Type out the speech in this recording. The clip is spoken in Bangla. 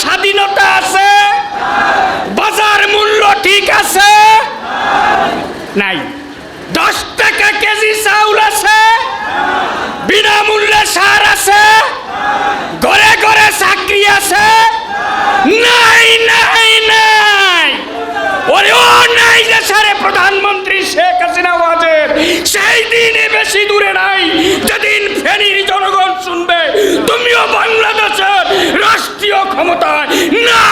স্বাধীনতা আছে? বাজার মূল্য ঠিক আছে? নাই। দশ টাকা কেজি চাউল আছে? বিনামূল্যে সার আছে? ঘরে ঘরে চাকরি আছে? নাই নাই নাই। ওরে, ও নাই যে সারে প্রধানমন্ত্রী শেখ হাসিনা ওয়াজের সেই দিনে বেশি দূরে নাই। No!